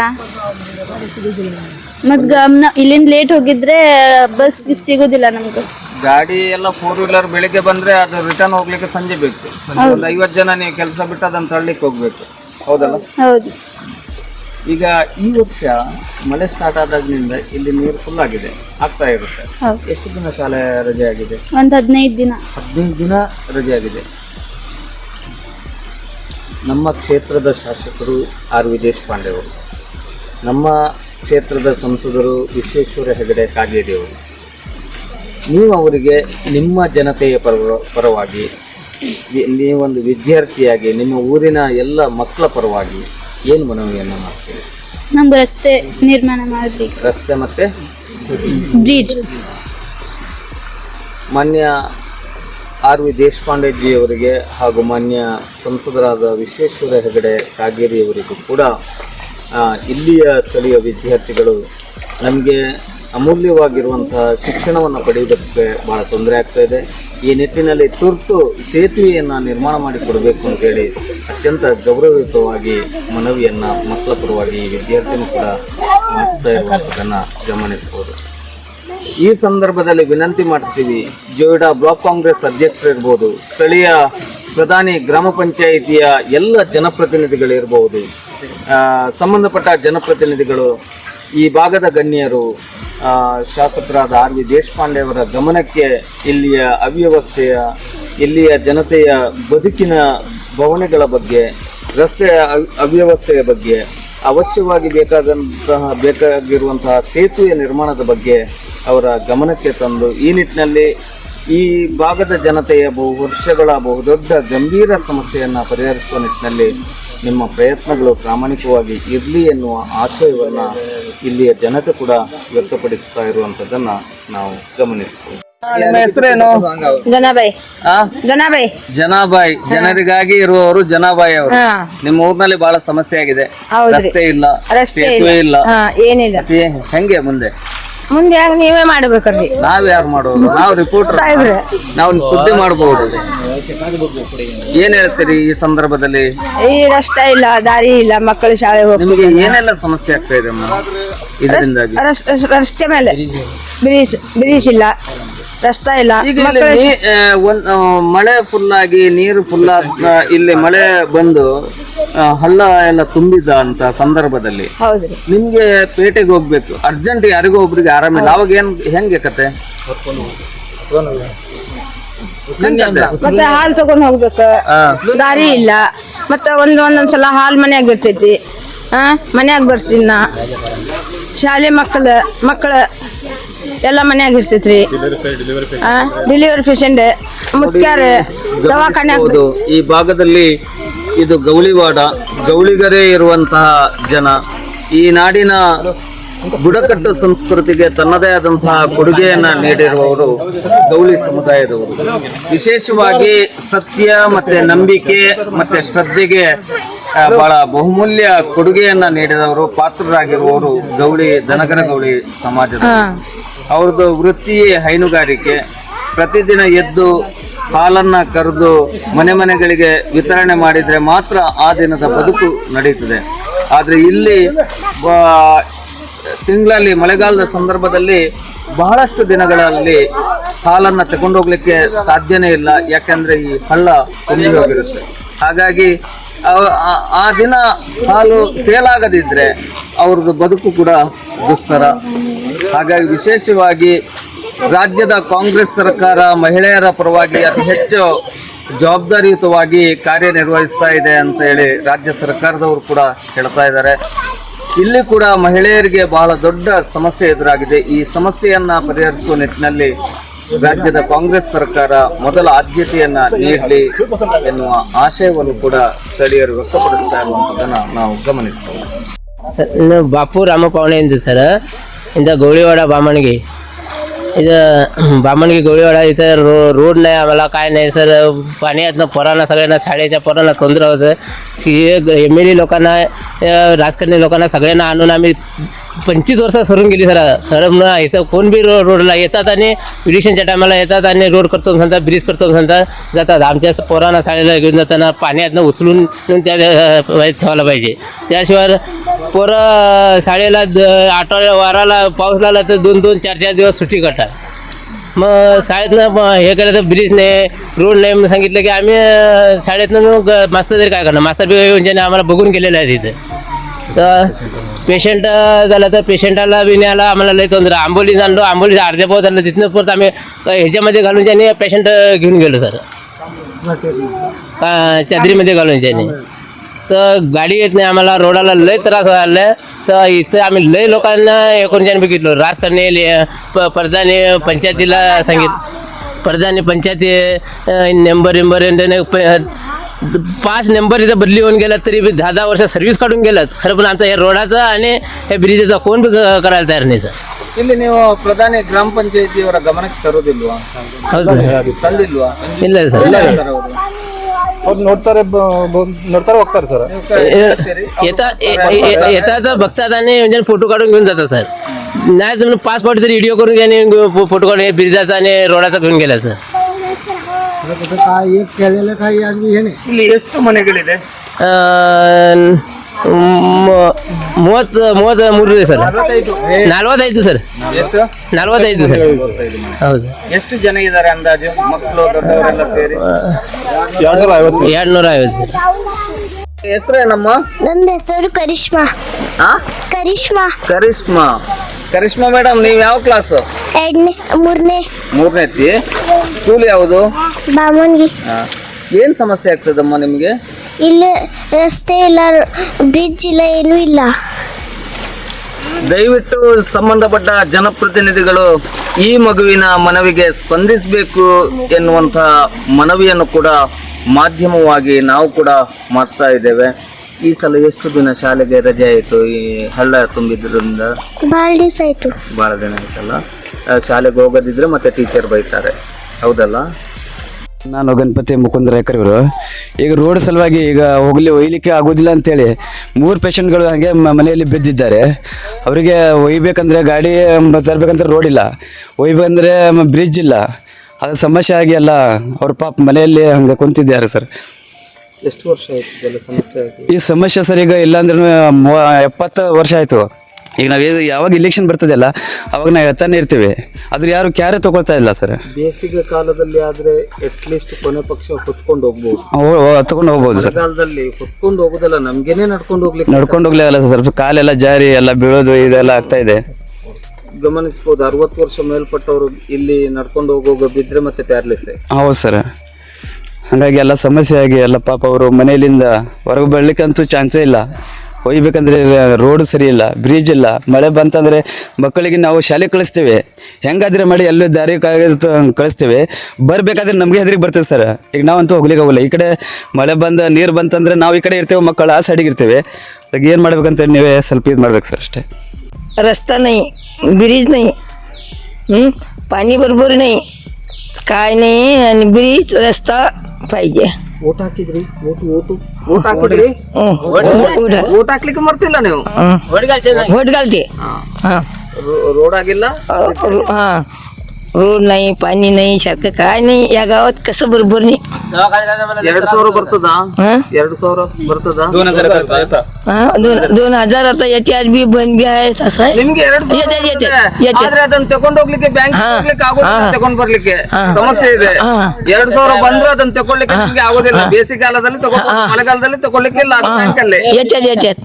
ಮತ್ ಗಮನ ಇಲ್ಲಿಂದ ಲೇಟ್ ಹೋಗಿದ್ರೆ ಬಸ್ ಸಿಗೋದಿಲ್ಲ ನಮ್ಗೆ. ಗಾಡಿ ಎಲ್ಲ ಫೋರ್ ವೀಲರ್ ಬೆಳಿಗ್ಗೆ ಬಂದ್ರೆ ಅದು ರಿಟರ್ನ್ ಹೋಗ್ಲಿಕ್ಕೆ ಸಂಜೆ ಬೇಕು. ಒಂದು ಐವತ್ತು ಜನ ನೀವು ಕೆಲಸ ಬಿಟ್ಟು ಅದನ್ನು ತಳ್ಳಿಕ್ಕೆ ಹೋಗ್ಬೇಕು. ಹೌದಲ್ಲ? ಹೌದು. ಈಗ ಈ ವರ್ಷ ಮಳೆ ಸ್ಟಾರ್ಟ್ ಆದಾಗಿನಿಂದ ಇಲ್ಲಿ ನೀರು ಫುಲ್ ಆಗಿದೆ. ಆಗ್ತಾ ಇರುತ್ತೆ. ಹೌದು. ಎಷ್ಟು ದಿನ ಶಾಲೆ ರಜೆ ಆಗಿದೆ? ಒಂದು ಹದಿನೈದು ದಿನ. ಹದಿನೈದು ದಿನ ರಜೆ ಆಗಿದೆ. ನಮ್ಮ ಕ್ಷೇತ್ರದ ಶಾಸಕರು ಆರ್ ವಿ ದೇಶಪಾಂಡೆ ಅವರು ನಮ್ಮ ಕ್ಷೇತ್ರದ ಸಂಸದರು ವಿಶ್ವೇಶ್ವರ ಹೆಗಡೆ ಕಾಗೇರಿ ಅವರು ನೀವು ಅವರಿಗೆ ನಿಮ್ಮ ಜನತೆಯ ಪರ ಪರವಾಗಿ ನೀವೊಂದು ವಿದ್ಯಾರ್ಥಿಯಾಗಿ ನಿಮ್ಮ ಊರಿನ ಎಲ್ಲ ಮಕ್ಕಳ ಪರವಾಗಿ ಏನು ಮನವಿಯನ್ನು ಮಾಡ್ತೀರಿ? ನಮ್ಗೆ ರಸ್ತೆ ನಿರ್ಮಾಣ ಮಾಡಬೇಕು. ರಸ್ತೆ ಮತ್ತೆ ಬ್ರಿಡ್ಜ್. ಮಾನ್ಯ ಆರ್ ವಿ ದೇಶಪಾಂಡೆ ಜಿ ಅವರಿಗೆ ಹಾಗೂ ಮಾನ್ಯ ಸಂಸದರಾದ ವಿಶ್ವೇಶ್ವರ ಹೆಗಡೆ ಕಾಗೇರಿಯವರಿಗೂ ಕೂಡ ಇಲ್ಲಿಯ ಸ್ಥಳೀಯ ವಿದ್ಯಾರ್ಥಿಗಳು ನಮಗೆ ಅಮೂಲ್ಯವಾಗಿರುವಂತಹ ಶಿಕ್ಷಣವನ್ನು ಪಡೆಯುವುದಕ್ಕೆ ಬಹಳ ತೊಂದರೆ ಆಗ್ತಾ ಇದೆ. ಈ ನಿಟ್ಟಿನಲ್ಲಿ ತುರ್ತು ಸೇತುವೆಯನ್ನು ನಿರ್ಮಾಣ ಮಾಡಿಕೊಡಬೇಕು ಅಂತೇಳಿ ಅತ್ಯಂತ ಗೌರವಯುತವಾಗಿ ಮನವಿಯನ್ನು ಮಕ್ಕಳ ಪರವಾಗಿ ವಿದ್ಯಾರ್ಥಿನೂ ಕೂಡ ಮಾಡ್ತಾ ಇರುವಂಥದ್ದನ್ನು ಗಮನಿಸಬಹುದು. ಈ ಸಂದರ್ಭದಲ್ಲಿ ವಿನಂತಿ ಮಾಡ್ತೀವಿ, ಜೋಯಿಡಾ ಬ್ಲಾಕ್ ಕಾಂಗ್ರೆಸ್ ಅಧ್ಯಕ್ಷರಿರ್ಬೋದು, ಸ್ಥಳೀಯ ಪ್ರಧಾನಿ ಗ್ರಾಮ ಪಂಚಾಯಿತಿಯ ಎಲ್ಲ ಜನಪ್ರತಿನಿಧಿಗಳಿರ್ಬೋದು ಸಂಬಂಧಪಟ್ಟ ಜನಪ್ರತಿನಿಧಿಗಳು, ಈ ಭಾಗದ ಗಣ್ಯರು ಶಾಸಕರಾದ ಆರ್ ವಿ ದೇಶಪಾಂಡೆ ಅವರ ಗಮನಕ್ಕೆ ಇಲ್ಲಿಯ ಅವ್ಯವಸ್ಥೆಯ, ಇಲ್ಲಿಯ ಜನತೆಯ ಬದುಕಿನ ಭವನಗಳ ಬಗ್ಗೆ, ರಸ್ತೆಯ ಅವ್- ಅವ್ಯವಸ್ಥೆಯ ಬಗ್ಗೆ, ಅವಶ್ಯವಾಗಿ ಬೇಕಾದಂತಹ, ಬೇಕಾಗಿರುವಂತಹ ಸೇತುವೆ ನಿರ್ಮಾಣದ ಬಗ್ಗೆ ಅವರ ಗಮನಕ್ಕೆ ತಂದು ಈ ನಿಟ್ಟಿನಲ್ಲಿ ಈ ಭಾಗದ ಜನತೆಯ ಬಹು ವರ್ಷಗಳ ಬಹುದೊಡ್ಡ ಗಂಭೀರ ಸಮಸ್ಯೆಯನ್ನು ಪರಿಹರಿಸುವ ನಿಟ್ಟಿನಲ್ಲಿ ನಿಮ್ಮ ಪ್ರಯತ್ನಗಳು ಪ್ರಾಮಾಣಿಕವಾಗಿ ಇರಲಿ ಎನ್ನುವ ಆಶಯವನ್ನು ಇಲ್ಲಿಯ ಜನತೆ ಕೂಡ ವ್ಯಕ್ತಪಡಿಸ್ತಾ ಇರುವಂಥದ್ದನ್ನು ನಾವು ಗಮನಿಸ್ತೀವಿ. ನಿಮ್ಮ ಹೆಸರೇನು? ಜನಾಬಾಯಿ ಜನಾಬಾಯಿ. ಜನಾಬಾಯಿ ಜನರಿಗಾಗಿ ಇರುವವರು ಜನಾಬಾಯಿ ಅವರು. ಹಾ. ನಿಮ್ಮ ಊರಿನಲ್ಲಿ ಬಹಳ ಸಮಸ್ಯೆ ಆಗಿದೆ. ಹೌದ್ರಿ. ರಸ್ತೆ ಇಲ್ಲ ರಸ್ತೆ ಸೇತುವೆ ಇಲ್ಲ. ಹಾ ಏನಿಲ್ಲ. ಮತ್ತೆ ಹೆಂಗೆ ಮುಂದೆ? ಮುಂದೆ ಹಂಗ ನೀವೇ ಮಾಡ್ಬೇಕ್ರಿ ನಾವ್ ಯಾರು ಮಾಡೋದು? ನಾವು ರಿಪೋರ್ಟರ್ ಸಾಹೇಬ್ರೆ. ನಾವು ಸುದ್ದಿ ಮಾಡಬಹುದು ಏನ್ ಹೇಳ್ತೀರಿ ಈ ಸಂದರ್ಭದಲ್ಲಿ? ಈ ರಸ್ತೆ ಇಲ್ಲ ದಾರಿ ಇಲ್ಲ ಮಕ್ಕಳು ಶಾಲೆ ಹೋಗ್ ನಿಮಗೆ ಏನೆಲ್ಲ ಸಮಸ್ಯೆ ಆಗ್ತಾ ಇದೆ ಅಮ್ಮ? ಇದರಿಂದಾಗಿ. ರಸ್- ರಸ್- ರಸ್ತೆ ಮೇಲೆ. ಬ್ರಿಜ್ ಬ್ರಿಜ್ ಇಲ್ಲ. ರಸ್ತೆ ಇಲ್ಲ. ಈಗ ಇಲ್ಲಿ ಮಕ್ಕಳು ನೀ- ಆ, ಒಂದ್ ಆ, ಮಳೆ ಫುಲ್ ಆಗಿ ನೀರು ಫುಲ್ ಇಲ್ಲಿ ಮಳೆ ಬಂದು ಆ, ಹಳ್ಳ ಎಲ್ಲ ತುಂಬಿದ ಅಂತ ಸಂದರ್ಭದಲ್ಲಿ. ಹೌದ್ರಿ. ನಿಮ್ಗೆ ಪೇಟೆಗೆ ಹೋಗ್ಬೇಕು. ಅರ್ಜೆಂಟ್ ಯಾರಿಗೋ ಒಬ್ರಿಗೆ ಆರಾಮಿಲ್ಲ ಅವಾಗ ಏನ್ ಹೆಂಗೆ ಕತೆ? ಹಾಲು ಕತೆ? ಮತ್ತೆ ಹಾಲ್ ತಗೊಂಡ್ ಹೋಗ್ಬೇಕು. ದಾರಿ ಇಲ್ಲ. ಮತ್ತೆ ಒಂದ್ ಒಂದೊಂದ್ಸಲ ಹಾಲ್ ಮನ್ಯಾಗ ಇರ್ತೈತಿ. ಆ ಮನ್ಯಾಗ ಬರ್ತೀನಿ ನಾ. ಶಾಲೆ ಮಕ್ಕಳ ಮಕ್ಕಳ. ಎಲ್ಲ ಮನ್ಯಾಗ ಇರ್ತೈತ್ರಿ. ಡೆಲಿವರಿ ಪೇಷಂಟ್ ಮುಖ್ಯಾರ ದವಾಖಾನೆ ಹೌದು ಈ ಭಾಗದಲ್ಲಿ ಇದು ಗೌಳಿವಾಡ. ಗೌಳಿಗರೇ ಇರುವಂತಹ ಜನ. ಈ ನಾಡಿನ ಬುಡಕಟ್ಟು ಸಂಸ್ಕೃತಿಗೆ ತನ್ನದೇ ಆದಂತಹ ಕೊಡುಗೆಯನ್ನ ನೀಡಿರುವವರು ಗೌಳಿ ಸಮುದಾಯದವರು. ವಿಶೇಷವಾಗಿ ಸತ್ಯ ಮತ್ತೆ ನಂಬಿಕೆ ಮತ್ತೆ ಶ್ರದ್ಧೆಗೆ ಬಹಳ ಬಹುಮೂಲ್ಯ ಕೊಡುಗೆಯನ್ನ ನೀಡಿದವರು ಪಾತ್ರರಾಗಿರುವವರು ಗೌಳಿ ದನಗರ ಗೌಳಿ ಸಮಾಜದ ಅವ್ರದ್ದು ವೃತ್ತಿಯೇ ಹೈನುಗಾರಿಕೆ. ಪ್ರತಿದಿನ ಎದ್ದು ಹಾಲನ್ನು ಕರೆದು ಮನೆ ಮನೆಗಳಿಗೆ ವಿತರಣೆ ಮಾಡಿದರೆ ಮಾತ್ರ ಆ ದಿನದ ಬದುಕು ನಡೀತದೆ ಆದರೆ ಇಲ್ಲಿ ತಿಂಗಳಲ್ಲಿ, ಮಳೆಗಾಲದ ಸಂದರ್ಭದಲ್ಲಿ ಬಹಳಷ್ಟು ದಿನಗಳಲ್ಲಿ ಹಾಲನ್ನ ತಗೊಂಡೋಗ್ಲಿಕ್ಕೆ ಸಾಧ್ಯನೇ ಇಲ್ಲ. ಯಾಕೆಂದರೆ ಈ ಹಳ್ಳ ತುಂಬಿ ಹೋಗಿರುತ್ತೆ. ಹಾಗಾಗಿ ಆ- ಆ ದಿನ ಹಾಲು ಸೇಲ್ ಆಗದಿದ್ದರೆ ಅವ್ರದ್ದು ಬದುಕು ಕೂಡ ದುಸ್ತರ. ಹಾಗಾಗಿ ವಿಶೇಷವಾಗಿ ರಾಜ್ಯದ ಕಾಂಗ್ರೆಸ್ ಸರ್ಕಾರ ಮಹಿಳೆಯರ ಪರವಾಗಿ ಅತಿ ಹೆಚ್ಚು ಜವಾಬ್ದಾರಿಯುತವಾಗಿ ಕಾರ್ಯನಿರ್ವಹಿಸ್ತಾ ಇದೆ ಅಂತ ಹೇಳಿ ರಾಜ್ಯ ಸರ್ಕಾರದವರು ಕೂಡ ಹೇಳ್ತಾ ಇದ್ದಾರೆ. ಇಲ್ಲಿ ಕೂಡ ಮಹಿಳೆಯರಿಗೆ ಬಹಳ ದೊಡ್ಡ ಸಮಸ್ಯೆ ಎದುರಾಗಿದೆ. ಈ ಸಮಸ್ಯೆಯನ್ನು ಪರಿಹರಿಸುವ ನಿಟ್ಟಿನಲ್ಲಿ ರಾಜ್ಯದ ಕಾಂಗ್ರೆಸ್ ಸರ್ಕಾರ ಮೊದಲ ಆದ್ಯತೆಯನ್ನ ನೀಡಲಿ ಎನ್ನುವ ಆಶಯವನ್ನು ಕೂಡ ಸ್ಥಳೀಯರು ವ್ಯಕ್ತಪಡಿಸ್ತಾ ಇರುವಂಥದ್ದನ್ನು ನಾವು ಗಮನಿಸ್ತೇವೆ ಬಾಪು ರಾಮಕೌಣೆ ಎಂದು ಸರ್. इथं गवळीवाडा बामणगे. इथं बामणगी गवळीवाडा इथं रो रोड नाही आम्हाला काय नाही सर पाण्यातनं पोरांना सगळ्यांना शाळेच्या पोरांना तोंदरा होतं की एम एल ए लोकांना राजकारणी लोकांना सगळ्यांना आणून आम्ही पंचवीस वर्ष सरून गेली सर. सर ना इथं कोण बी रो रोडला येतात आणि इलेक्शनच्या टायमाला येतात आणि रोड करतो म्हणतात ब्रिज करतो म्हणतात जातात. आमच्या पोरांना शाळेला घेऊन जाताना पाण्यातनं उचलून त्या ठेवायला पाहिजे. त्याशिवाय पोरं शाळेला आठवड्या वाराला पाऊस लागला तर दोन दोन चार चार दिवस सुट्टी करतात. मग शाळेतनं मग हे केलं तर ब्रिज नाही रोड नाही म्हणून सांगितलं की आम्ही शाळेतनं मग मास्तर तरी काय करणार? मास्तर बी ज्याने आम्हाला बघून गेलेलं आहे तिथे. तर पेशंट झालं तर पेशंटाला बी न्यायला आम्हाला लई तोंदरा आंबोली आणलो आंबोली अर्ध्या पोहोच आणलं तिथनं परत आम्ही ह्याच्यामध्ये घालून त्याने पेशंट घेऊन गेलो सर. चादरीमध्ये घालून त्याने तर गाडी येत नाही आम्हाला रोडाला लय त्रास झाला तर इथं आम्ही लय लोकांना एकोणच्याने बघितलो. राजकारणी ले- प पंचायतीला सांगित प्रधानी पंचायती नंबर नंबर प- पाच नंबर इथं बदली होऊन गेला तरी बी दहा दहा वर्ष सर्व्हिस काढून गेलात खरं पण आमचा हे रोडाचा आणि हे ब्रिजेचा कोण बी क- करायला तयार नाही सर ಇಲ್ಲಿ ನೀವು ಪ್ರಧಾನಿ ಗ್ರಾಮ ಪಂಚಾಯತಿಯವರ ಗಮನಕ್ಕೆ ತರೋದಿಲ್ವಾ ಹೌದು ತಂದಿಲ್ವಾ ಇಲ್ಲ ಸರ್ ಅವ್ರು ನೋಡ್ತಾರೆ ಬ- ಬ- ನೋಡ್ತಾರೆ ಹೋಗ್ತಾರೆ ಸರ್ येतात ये- ये- येतात बघतात आणि म्हणजे फोटो काढून घेऊन जातात सर नाही तुम्ही पासपोर्ट तरी व्हिडिओ करून घ्या आणि फोटो काढून हे ब्रिजाचा आणि रोडाचा घेऊन गेला सर ಅದಕ್ಕೆ ಕಾಯಿ ಕೆಳಲೆ ಕಾಯಿ ಆಗಿ ಏನೇ? ಇಲ್ಲಿ ಎಷ್ಟು ಮನೆಗಳಿದೆ? ಮೂವತ್ತು ಮೂವತ್ತ ಮೂರು ಇದೆ ಸರ್. ನಲ್ವತ್ತೈದು. ಸರ್. ಎಷ್ಟು? ನಲ್ವತ್ತೈದು ಸರ್. ಹೌದು. ಎಷ್ಟು ಜನ ಇದ್ದಾರೆ ಅಂದಾಜು? ಮಕ್ಕಳು ದೊಡ್ಡವರೆಲ್ಲ ಸೇರಿ? ಎರಡ್ನೂರ ಐವತ್ತು ಹೆಸರೇನಮ್ಮ? ನನ್ನ ಹೆಸರು ಕರಿಷ್ಮಾ. ಕರಿಷ್ಮಾ. ಕರಿಷ್ಮಾ. ಕರಿಷ್ಮಾ ಮೇಡಮ್ ನೀವು ಯಾವ ಕ್ಲಾಸ್ ಎರಡನೇ ಮೂರನೇ. ಐತಿ ಸ್ಕೂಲ್ ಯಾವುದು? ಬಾಮನ್ಗಿ. ಏನ್ ಸಮಸ್ಯೆ ಆಗ್ತದಮ್ಮ ನಿಮ್ಗೆ? ಇಲ್ಲಿ ರಸ್ತೆ ಇಲ್ಲ ಬ್ರಿಡ್ಜ್ ಇಲ್ಲ ಏನೂ ಇಲ್ಲ. ದಯವಿಟ್ಟು ಸಂಬಂಧಪಟ್ಟ ಜನಪ್ರತಿನಿಧಿಗಳು ಈ ಮಗುವಿನ ಮನವಿಗೆ ಸ್ಪಂದಿಸಬೇಕು ಎನ್ನುವಂತ ಮನವಿಯನ್ನು ಕೂಡ ಮಾಧ್ಯಮವಾಗಿ ನಾವು ಕೂಡ ಮಾಡ್ತಾ ಇದ್ದೇವೆ. ಈ ಸಲ ಎಷ್ಟು ದಿನ ಶಾಲೆಗೆ ರಜೆ ಆಯಿತು? ಈ ಹಳ್ಳ ತುಂಬಿದ್ರಿಂದ ಭಾಳ ದಿವಸ ಆಯ್ತು. ಭಾಳ ದಿನ ಆಯ್ತಲ್ಲ? ಆ, ಶಾಲೆಗೆ ಹೋಗೋದಿದ್ರೆ ಮತ್ತೆ ಟೀಚರ್ ಬೈತಾರೆ. ಹೌದಲ್ಲ? ನಾನು ಗಣಪತಿ ಮುಕುಂದ ರೇಖರ್ ಇವರು ಈಗ ರೋಡ್ ಸಲುವಾಗಿ ಈಗ ಹೋಗ್ಲಿ ಒಯ್ಲಿಕ್ಕೆ ಆಗೋದಿಲ್ಲ ಅಂತೇಳಿ ಮೂರು ಪೇಷಂಟ್ಗಳು ಹಾಗೆ ಮ- ಮನೆಯಲ್ಲಿ ಬಿದ್ದಿದ್ದಾರೆ. ಅವರಿಗೆ ಒಯ್ಬೇಕಂದ್ರೆ ಗಾಡಿ ಮ- ತರ್ಬೇಕಂದ್ರೆ ರೋಡ್ ಇಲ್ಲ. ಒಯ್ಬೇಕಂದ್ರೆ ಬ್ರಿಡ್ಜ್ ಇಲ್ಲ. ಅದು ಸಮಸ್ಯೆ ಆಗಿ ಅಲ್ಲ ಅವ್ರ ಪಾಪ ಮನೆಯಲ್ಲಿ ಹಂಗೆ ಕುಂತಿದ್ದಾರೆ ಸರ್. ಎಷ್ಟು ವರ್ಷ ಆಯ್ತು ಇದೆಲ್ಲ ಸಮಸ್ಯೆ ಈ ಸಮಸ್ಯೆ ಸರ್ ಈಗ ಇಲ್ಲಾಂದ್ರೆ ಎಪ್ಪತ್ತು ವರ್ಷ ಆಯಿತು. ಈಗ ನಾವು ಯಾವಾಗ ಇಲೆಕ್ಷನ್ ಬರ್ತದಲ್ಲ ಅವಾಗ ನಾವು ಹೇಳ್ತಾನೆ ಇರ್ತೀವಿ. ಆದ್ರೆ ಯಾರು ಕ್ಯಾರೆ ತಗೊಳ್ತಾ ಇಲ್ಲ ಸರ್. ಬೇಸಿಗೆ ಕಾಲದಲ್ಲಿ ಆದ್ರೆ ಅಟ್ಲೀಸ್ಟ್ ಕೊನೆ ಪಕ್ಷ ಹೊತ್ಕೊಂಡು ಹೋಗ್ಬೋದು. ತಗೊಂಡು ಹೋಗ್ಬೋದು ಸರ್. ಕಾಲದಲ್ಲಿ ಹೊತ್ಕೊಂಡು ಹೋಗೋದಲ್ಲ ನಮ್ಗೇನೆ ನಡ್ಕೊಂಡು ಹೋಗ್ಲಿಕ್ಕೆ ನಡ್ಕೊಂಡು ಹೋಗ್ಲೇ ಅಲ್ಲ ಸರ್. ಕಾಲೆಲ್ಲ ಜಾರಿ ಎಲ್ಲ ಬೀಳೋದು ಇದೆಲ್ಲ ಆಗ್ತಾ ಇದೆ. ಗಮನಿಸಬಹುದು ಅರವತ್ತು ವರ್ಷ ಮೇಲ್ಪಟ್ಟವರು ಇಲ್ಲಿ ನಡ್ಕೊಂಡು ಹೋಗುವಾಗ ಬಿದ್ರೆ ಮತ್ತೆ ಪ್ಯಾರ್ಲೆಸ್ ಹೌದು ಸರ್. ಹಾಗಾಗಿ ಎಲ್ಲ ಸಮಸ್ಯೆ ಆಗಿ ಎಲ್ಲ ಪಾಪ ಅವರು ಮನೆಯಲ್ಲಿಂದ ಹೊರಗೆ ಬರ್ಲಿಕ್ಕಂತೂ ಚಾನ್ಸೇ ಇಲ್ಲ ಒಯ್ಬೇಕಂದ್ರೆ ರೋಡ್ ಸರಿ ಇಲ್ಲ ಬ್ರಿಡ್ಜ್ ಇಲ್ಲ ಮಳೆ ಬಂತಂದ್ರೆ ಮಕ್ಕಳಿಗೆ ನಾವು ಶಾಲೆ ಕಳಿಸ್ತೇವೆ ಹೆಂಗಾದ್ರೆ ಮಾಡಿ ಎಲ್ಲೋ ದಾರಿ ಕಾಯ್ದು ಕಳಿಸ್ತೇವೆ ಬರಬೇಕಾದ್ರೆ ನಮಗೆ ಹೆದರಿಗೆ ಬರ್ತದೆ ಸರ್ ಈಗ ನಾವಂತೂ ಹೋಗ್ಲಿಕ್ಕೆ ಹೋಗಲ್ಲ ಈ ಕಡೆ ಮಳೆ ಬಂದ ನೀರು ಬಂತಂದ್ರೆ ನಾವು ಈ ಕಡೆ ಇರ್ತೇವೆ ಮಕ್ಕಳು ಆ ಸೈಡಿಗೆ ಇರ್ತೇವೆ ಅದಕ್ಕೆ ಏನು ಮಾಡ್ಬೇಕಂತ ನೀವೇ ಸ್ವಲ್ಪ ಇದು ಮಾಡ್ಬೇಕು ಸರ್ ಅಷ್ಟೇ रस्ता नाही ब्रिज नाही हं? पाणी बरोबर नाही काय नाही आणि ब्रिज रस्ता ರೂಪಾಯಿಗೆ ಊಟ ಹಾಕ್ಲಿಕ್ಕೆ ಮರ್ತಿಲ್ಲ ನೀವು? ಹೊಡ್ಗಲ್ತಿ ರೋಡ್ ಆಗಿಲ್ಲ? रोड नाही पाणी नाही सारखं काय नाही या गावात कसं बरोबर नाही ಎರಡ್ ಸಾವಿರ ಬರ್ತದ हं? ಎರಡು ಸಾವಿರ ಬರ್ತದ हां दोन दोन हजार आता याच्यात बी बंद बी आहेत असं आहे ನಿಮ್ಗೆ ಎರಡು ಸಾವಿರ येते येते ಬರ್ತದೆ. येते ಆದ್ರೆ ಅದನ್ನ ತಗೊಂಡ್ ಹೋಗ್ಲಿಕ್ಕೆ ಬ್ಯಾಂಕ್ ಹಾ. ಹೋಗ್ಲಿಕ್ಕೆ ಆಗೋದಿಲ್ಲ ಹಾ. ತಗೊಂಡ್ ಬರ್ಲಿಕ್ಕೆ ಹಾ. ಸಮಸ್ಯೆ ಇದೆ ಹಾ. ಎರಡ್ ಸಾವಿರ ಬಂದ್ರೆ ಅದನ್ನ ತಗೊಳ್ಳಿಕ್ಕೆ ನಿಮ್ಗೆ ಆಗೋದಿಲ್ಲ ಬೇಸಿಗೆ ಕಾಲದಲ್ಲಿ ತಗೊಂಡ್ ಹಾ. ಮಳೆಗಾಲದಲ್ಲಿ ತಗೊಳ್ಲಿಕ್ಕೆ ಇಲ್ಲ ಬ್ಯಾಂಕ್ ಅಲ್ಲಿ येतात येतात